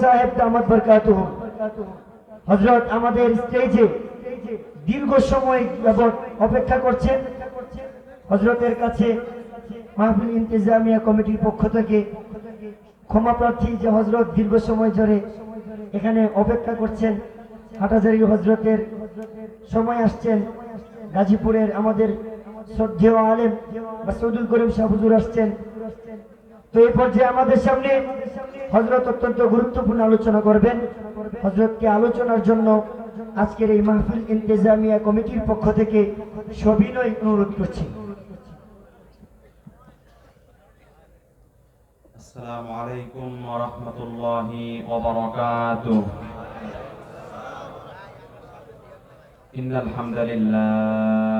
সাহেব দামাত বরকাতুহ হজরত আমাদের স্টেজে দীর্ঘ সময় যাবৎ অপেক্ষা করছেন। হজরতের কাছে মাহফিল ইন্তেজামিয়া কমিটির পক্ষ থেকে ক্ষমা প্রার্থী যে হজরত দীর্ঘ সময় ধরে এখানে অপেক্ষা করছেন। হাটাজারি হজরতের সময় আসছেন। গাজীপুরের আমাদের শ্রদ্ধেয় আলেম মাসুদুল করিম শাহবুজুর আসছেন। তো এই পর্যায়ে আমাদের সামনে হজরত অত্যন্ত গুরুত্বপূর্ণ আলোচনা করবেন। হজরতকে আলোচনার জন্য আজকের এই মাহফিল ইন্তেজামিয়া কমিটির পক্ষ থেকে সবিনয় অনুরোধ করছি। আসসালামু আলাইকুম ওয়া রাহমাতুল্লাহি ওয়া বারাকাতুহু। ইন্নাল হামদালিল্লাহ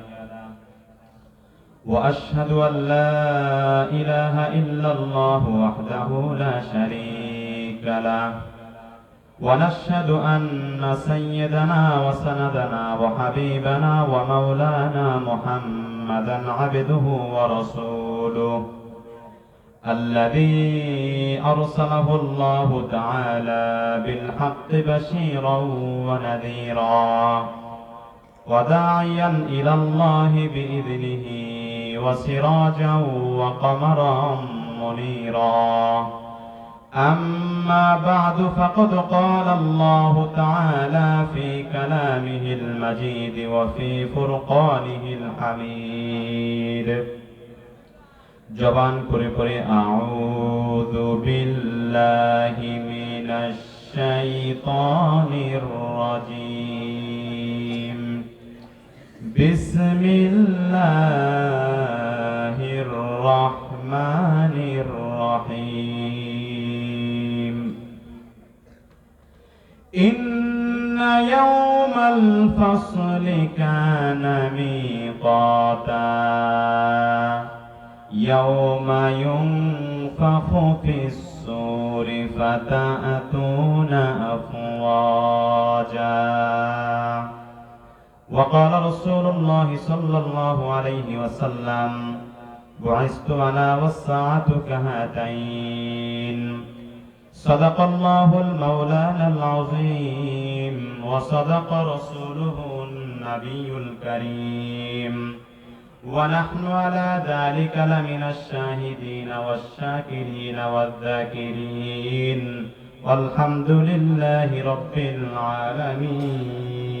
وأشهد أن لا إله إلا الله وحده لا شريك له. ونشهد أن سيدنا وسندنا وحبيبنا ومولانا محمدا عبده ورسوله الذي أرسله الله تعالى بالحق بشيرا ونذيرا وداعيا إلى الله بإذنه وسراجا وقمرا منيرا أما بعد فقد قال الله تعالى في كلامه المجيد وفي فرقانه الحميد جبان كوري كوري أعوذ بالله من الشيطان الرجيم بسم الله الرحمن الرحيم. إن يوم الفصل كان ميقاتا. يوم ينفخ في السور فتأتون أفواجا. وقال رسول الله صلى الله عليه وسلم بعثت أنا والساعة كهاتين. صدق الله المولانا العظيم وصدق رسوله النبي الكريم. ونحن على ذلك لمن الشاهدين والشاكرين والذاكرين. والحمد لله رب العالمين.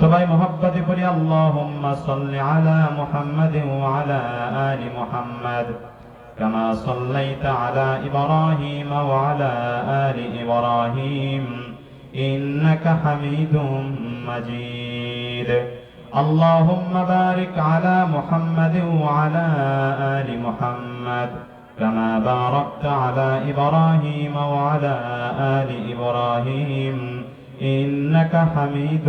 সবাই মহব্বতে পড়ি আল্লাহুম্মা সাল্লি আলা মুহাম্মাদিন ওয়া আলা আলি মুহাম্মাদ كما صليت على إبراهيم وعلى آل إبراهيم إنك حميد مجيد اللهم بارك على محمد وعلى آل محمد كما باركت على إبراهيم وعلى آل إبراهيم إنك حميد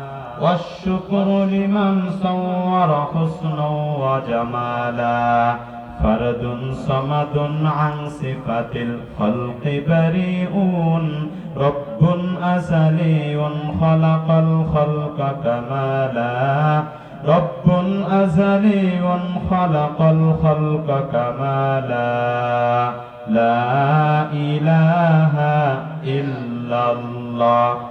والشكر لمن صور حسنا وجمالا. فرد صمد عن صفة الخلق بريئون رب أزلي خلق الخلق كمالا. رب أزلي خلق الخلق كمالا. لا إله إلا الله.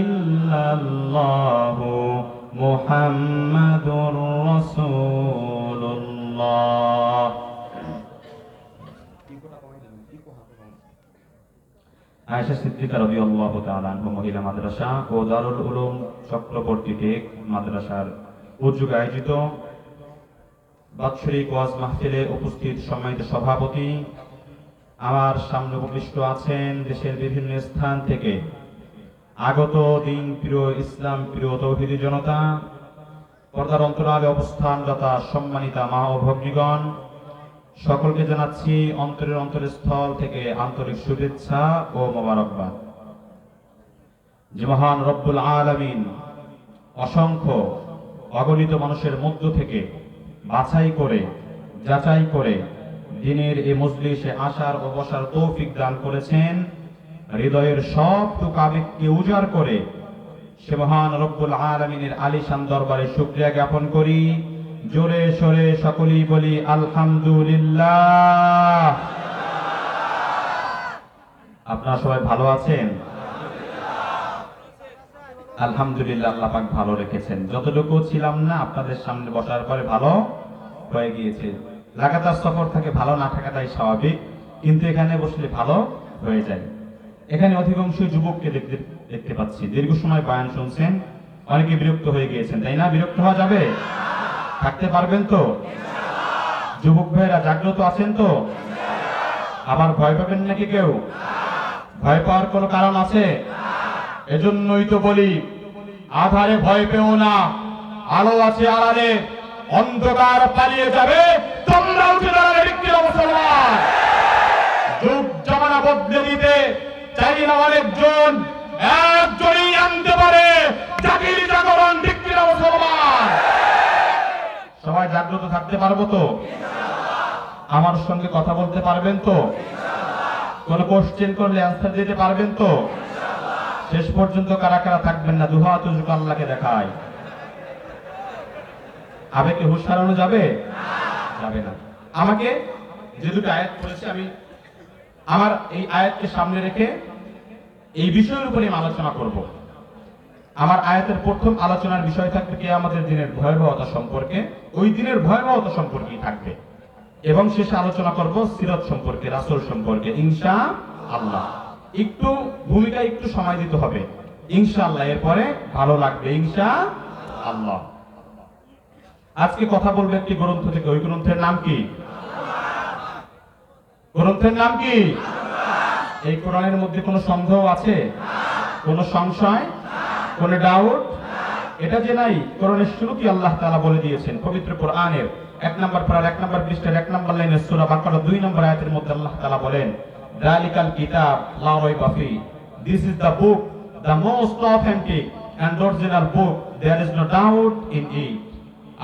ইল্লাল্লাহ মুহাম্মাদুর রাসূলুল্লাহ। আয়েশা সিদ্দিকা রাদিয়াল্লাহু তাআলা আনহা, মহিলা মাদ্রাসা ও দারুল উলুম চক্রবর্তী টেক মাদ্রাসার উদ্যোগে আয়োজিত বাৎসরিক ওয়াজ মাহফিলে উপস্থিত সম্মানিত সভাপতি। আমার সামনে উপবিষ্ট আছেন দেশের বিভিন্ন স্থান থেকে আগত দিন প্রিয় ইসলাম, প্রিয় তৌহিদি জনতা, পর্দার অন্তরালে অবস্থানরতা সম্মানিতা মা ও ভগ্নীগণ, সকলকে জানাচ্ছি অন্তরের অন্তরস্থল থেকে আন্তরিক শুভেচ্ছা ও মোবারকবাদ। যে মহান রব্বুল আলামিন অসংখ্য অগণিত মানুষের মধ্য থেকে বাছাই করে, যাচাই করে দিনের এই মজলিসে আসার ও বসার তৌফিক দান করেছেন। হৃদয়ের সবটুকু আবেগকে উজাড় করে, সে মহান রব্বুল আলমিনের আলিশান দরবারে শুক্রিয়া জ্ঞাপন করি। জোরে সরে সকলেই বলি, আলহামদুলিল্লাহ। আপনারা সবাই ভালো আছেন? আলহামদুলিল্লাহ, আল্লাহ পাক ভালো রেখেছেন। যতটুকু ছিলাম না, আপনাদের সামনে বসার পরে ভালো হয়ে গিয়েছে। লাগাতার সফর থাকে, ভালো না থাকাটাই স্বাভাবিক। কিন্তু এখানে বসলে ভালো হয়ে যায়। এখানে অধিকাংশ যুবককে দেখতে দেখতে পাচ্ছি। দীর্ঘ সময় বয়ান শুনছেন, অনেকে বিরক্ত হয়ে গিয়েছেন। তাই না? বিরক্ত হওয়া যাবে? থাকতে পারবেন তো? যুবক ভাইয়েরা, জাগ্রত আছেন তো? আবার ভয় পাবেন নাকি কেউ? ভয় পাওয়ার কোনো কারণ আছে? এজন্যই তো বলি, আধারে ভয় পেও না। আলো আছে আড়ালে, অন্ধকার পালিয়ে যাবে। তোমরা উঠে দাঁড়াবে যুগ জমানা বদলে দিতে অনেকজন একজনই আনতে পারে। জাতির সবাই জাগ্রত থাকতে পারব তো? আমার সঙ্গে কথা বলতে পারবেন তো? কোন কোশ্চেন করলে অ্যান্সার দিতে পারবেন তো? শেষ পর্যন্ত কারা কারা থাকবেন না দুহা তুজুক আল্লাহকে দেখায়। আবেগে হুশ হারানো যাবে? যাবে না। আমাকে যে দুটো আয়াত পড়েছে, আমি আমার এই আয়াতকে সামনে রেখে এই বিষয়ের উপরে আমি আলোচনা করব। আমার আয়াতের প্রথম আলোচনার বিষয় থাকবে কে? আমাদের দিনের ভয়াবহতা সম্পর্কে। ওই দিনের ভয়াবহতা সম্পর্কেই থাকবে। এবং শেষে আলোচনা করব সিরত সম্পর্কে, রাসূল সম্পর্কে, ইনশা আল্লাহ। একটু ভূমিকা একটু সময় দিতে হবে। ইনশাআল্লাহ এরপরে ভালো লাগবে, ইনশা আল্লাহ। আজকে কথা বলব একটি গ্রন্থ থেকে। ওই গ্রন্থের নাম কি? গ্রন্থের নাম কি? এই কোরআনের মধ্যে কোনো সন্দেহ আছে? কোনো সংশয়? কোনো ডাউট এটা যে নাই, কোরআনের শুরুতে আল্লাহ তালা বলে দিয়েছেন, পবিত্র কোরআনের। এক নম্বর পারার এক নম্বর পৃষ্ঠার এক নম্বর লাইনের সূরা বাকারা দুই নম্বর আয়াতের মধ্যে আল্লাহ তালা বলেন, দালিকাল কিতাব, লা রাইবা ফি। This is the book the most authentic and original book there is no doubt in it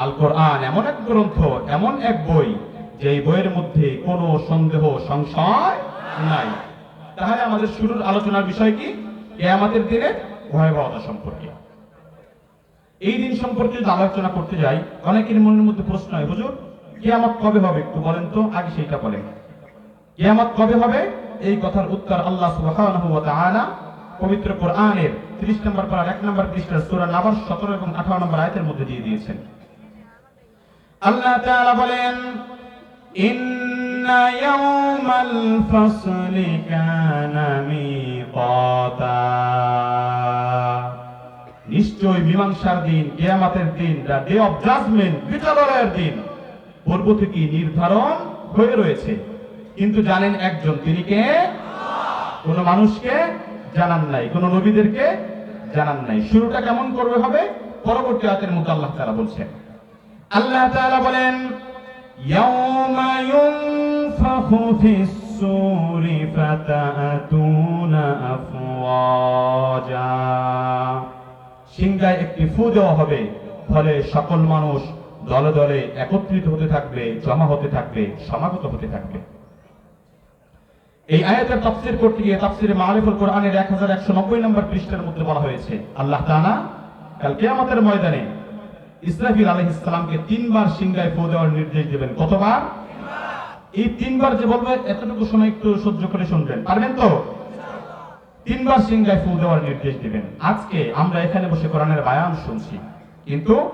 Al Quran এমন এক গ্রন্থ, এমন এক বই যে বইয়ের মধ্যে কোনো সন্দেহ, সংশয় নাই। তাহলে আমাদের শুরুর আলোচনার বিষয় কি? আমাদের দিনে ভয়াবহতা সম্পর্কে। এই দিন সম্পর্কে যদি আলোচনা করতে যাই, অনেকের মনের মধ্যে প্রশ্ন হয়, হুজুর, কিয়ামত কবে হবে একটু বলেন তো? আগে সেইটা বলেন। কিয়ামত কবে হবে? এই কথার উত্তর আল্লাহ সুবহানাহু ওয়া তাআলা পবিত্র কোরআনের 30 নম্বর পারা 1 নম্বর পৃষ্ঠার সূরা নাবার 17 এবং 18 নম্বর আয়াতের মধ্যে দিয়ে দিয়েছেন। আল্লাহ তাআলা বলেন ইন্না ইয়াউমাল ফাসলি কানা মিকাতা নিশ্চয় মীমাংসার দিন, কেয়ামাতের দিন দ্য ডে অফ জাজমেন্ট বিচারের দিন, পূর্ব থেকে নির্ধারণ হয়ে রয়েছে। কিন্তু জানেন একজন, তিনি কে? কোন মানুষকে জানান নাই, কোন নবীদেরকে জানান নাই। শুরুটা কেমন করবে হবে? পরবর্তী আয়াতের মধ্যে আল্লাহ তাআলা বলছেন। আল্লাহ তাআলা বলেন ইয়াউমা ইউনফাখু ফিস السور فتأتون أفواجا সিংহায় একটি ফু দেওয়া হবে ফলে সকল মানুষ দলে দলে একত্রিত হতে থাকবে জমা হতে থাকবে সমাগত হতে থাকবে এই আয়াতের তাফসীর করতে গিয়ে তাফসীরে মারিফুল কোরআনের 1190 নম্বর পৃষ্ঠার মধ্যে বলা হয়েছে আল্লাহ তাআলা কাল কিয়ামতের ময়দানে ইসরাফিল আলাইহিস সালামকে তিনবার সিংহায় ফু দেওয়ার নির্দেশ দেবেন। কতবার? এই তিনবার যে বলবে, এতটুকু সময় একটু সহ্য করে শুনবেন। পারবেন তো? তিনবার সিংহায় ফু দেওয়ার নির্দেশ দিবেন। আজকে আমরা এখানে বসে কোরআনের বায়ান শুনছি। কিন্তু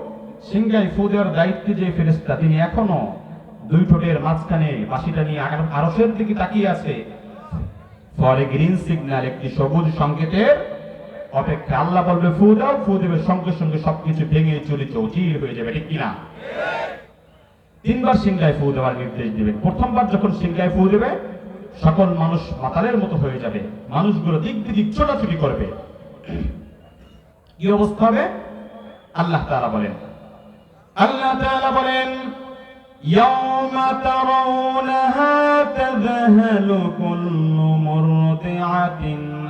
সিংহায় ফু দেওয়ার দায়িত্বে যে ফেরেশতা, তিনি এখনও দুই ঠোঁটের মাঝখানে বাঁশিটা নিয়ে আর- আরশের দিকে তাকিয়ে আছে। পরে গ্রিন সিগন্যাল একটি সবুজ সংকেতের অপেক্ষা আল্লাহ বলবে ফু দাও ফু দেবে সঙ্গে সঙ্গে সবকিছু ভেঙে চলে চৌচির হয়ে যাবে ঠিক কিনা তিনবার সিংহায় ফু দেওয়ার নির্দেশ দিবেন প্রথমবার যখন সিংহায় ফু দেবে সকল মানুষ মাতালের মতো হয়ে যাবে মানুষগুলো দিক দিক ছোটাছুটি করবে কি অবস্থা হবে আল্লাহ তাআলা বলেন আল্লাহ তাআলা বলেন يوم ترونها تذهل كل مرضعة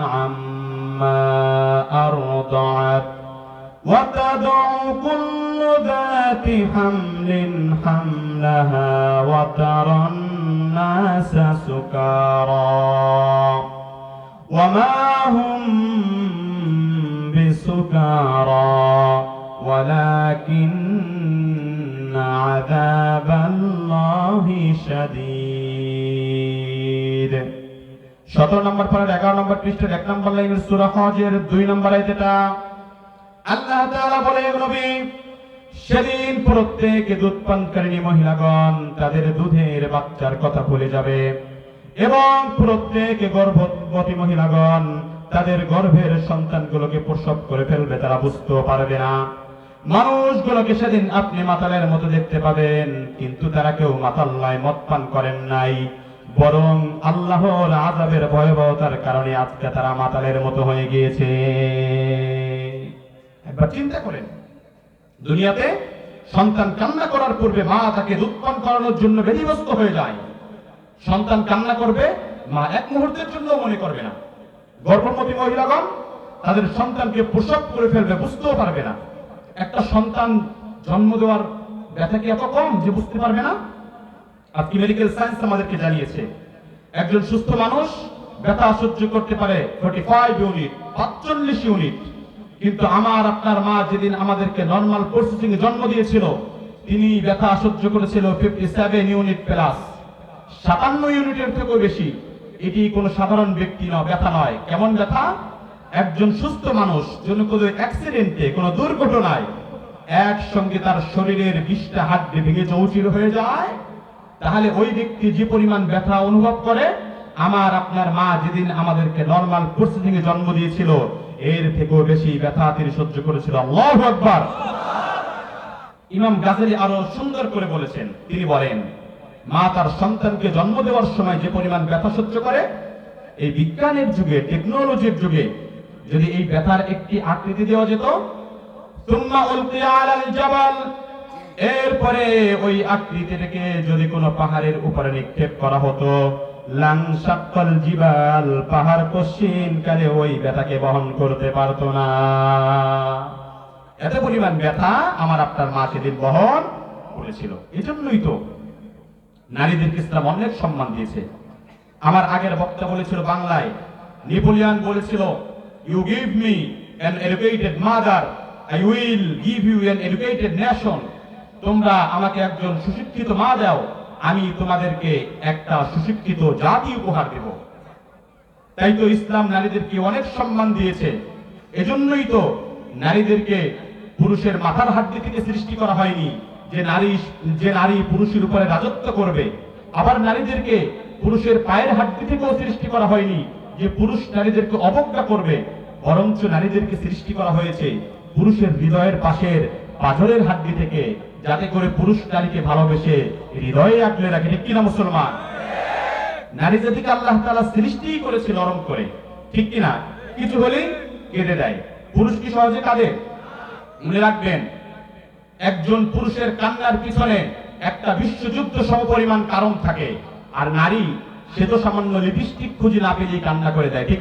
عما أرضعت وتضع كل ذات حمل حملها وترى الناس سكارى وما هم بسكارى ولكن عذاب الله شديد সতেরো নম্বর পরের এগারো নম্বর পৃষ্ঠের এক নম্বর লাইনের সুরা হজের দুই নম্বর আয়াতেটা আল্লাহ তাআলা বলে নবী, সেদিন প্রত্যেক দুধ পানকারিণী মহিলাগণ তাদের দুধের বাচ্চার কথা ভুলে যাবে এবং প্রত্যেক গর্ভবতী মহিলাগণ তাদের গর্ভের সন্তানগুলোকে প্রসব করে ফেলবে, তারা বুঝতেও পারবে না। মানুষগুলোকে সেদিন আপনি মাতালের মতো দেখতে পাবেন, কিন্তু তারা কেউ মাতাল নয়, মদ পান করেন নাই। বরং আল্লাহর আজাবের ভয়াবহতার কারণে আজকে তারা মাতালের মতো হয়ে গিয়েছে। একবার চিন্তা করেন, দুনিয়াতে সন্তান কান্না করার পূর্বে মা তাকে পান করানোর জন্য বেদিগ্রস্ত হয়ে যায়। সন্তান কান্না করবে, মা এক মুহূর্তের জন্য মনে করবে না। গর্ভবতী মহিলাগণ, তাদের সন্তানকে প্রসব করে ফেলবে, বুঝতেও পারবে না। একটা সন্তান জন্ম দেওয়ার ব্যথা কি এত কম যে বুঝতে পারবে না? আজকে মেডিকেল সায়েন্স আমাদেরকে জানিয়েছে একজন সুস্থ মানুষ ব্যথা সহ্য করতে পারে ফোর্টি ফাইভ ইউনিট পাঁচচল্লিশ ইউনিট কিন্তু আমার, আপনার মা যেদিন আমাদেরকে নর্মাল প্রসেসিং জন্ম দিয়েছিল, তিনি ব্যথা সহ্য করেছিল ফিফটি সেভেন ইউনিট প্লাস সাতান্ন ইউনিটের থেকেও বেশি। এটি কোনো সাধারণ ব্যক্তি নয় ব্যথা নয়। কেমন ব্যথা? একজন সুস্থ মানুষ যদি কোনো অ্যাক্সিডেন্টে কোনো দুর্ঘটনায় একসঙ্গে তার শরীরের বিশটা হাড্ডি ভেঙে চৌচির হয়ে যায় তাহলে ওই ব্যক্তি যে পরিমাণ ব্যথা অনুভব করে, আমার আপনার মা যেদিন আমাদেরকে নর্মাল প্রসেসিং এ জন্ম দিয়েছিল, এর থেকেও বেশি ব্যথা তিনি সহ্য করেছিল। আল্লাহু আকবার! ইমাম গাজালি আরও সুন্দর করে বলেছেন। তিনি বলেন, মা তার সন্তানকে জন্ম দেওয়ার সময় যে পরিমাণ ব্যথা সহ্য করে, এই বিজ্ঞানের যুগে টেকনোলজির যুগে, যদি এই ব্যথার একটি আকৃতি দেওয়া যেত এরপরে ওই আকৃতিটাকে যদি কোনো পাহাড়ের উপরে নিক্ষেপ করা হতো লাং সাক্কল জিবাল পাহাড় পশ্চিম কালে ওই ব্যথাকে বহন করতে পারতো না। এত পরিমাণ ব্যথা আমার আপনার মা সেদিন বহন করেছিল। এজন্যই তো নারীদেরকে ইসলাম অনেক সম্মান দিয়েছে। আমার আগের বক্তা বলেছিল বাংলায়, নেপোলিয়ান বলেছিল you give me an educated mother I will give you an educated nation তোমরা আমাকে একজন সুশিক্ষিত মা দাও, আমি তোমাদেরকে একটা সুশিক্ষিত জাতি উপহার দেব। তাই তো ইসলাম নারীদেরকে অনেক সম্মান দিয়েছে। এজন্যই তো নারীদেরকে পুরুষের মাথার হাড্ডি থেকে সৃষ্টি করা হয়নি, যে নারী যে নারী পুরুষের উপরে রাজত্ব করবে। আবার নারীদেরকে পুরুষের পায়ের হাড্ডি থেকেও সৃষ্টি করা হয়নি, যে পুরুষ নারীদেরকে অবজ্ঞা করবে। বরঞ্চ নারীদেরকে সৃষ্টি করা হয়েছে পুরুষের হৃদয়ের পাশের পাথরের হাড্ডি থেকে যাতে করে পুরুষ নারীকে ভালোবেসে হৃদয়ে আগলে রাখে। ঠিক কিনা মুসলমান? নারী জাতিকে আল্লাহ তাআলা সৃষ্টিই করেছে নরম করে। ঠিক কিনা? কিছু হলেই কেঁদে দেয়। পুরুষ কি সহজে কাঁদে? মনে রাখবেন, একজন পুরুষের কান্নার পিছনে একটা বিশ্বযুদ্ধ সমপরিমাণ কারণ থাকে। আর নারী, সে তো সামান্য লিপস্টিক খুঁজে না পেলেই কান্না করে দেয়। ঠিক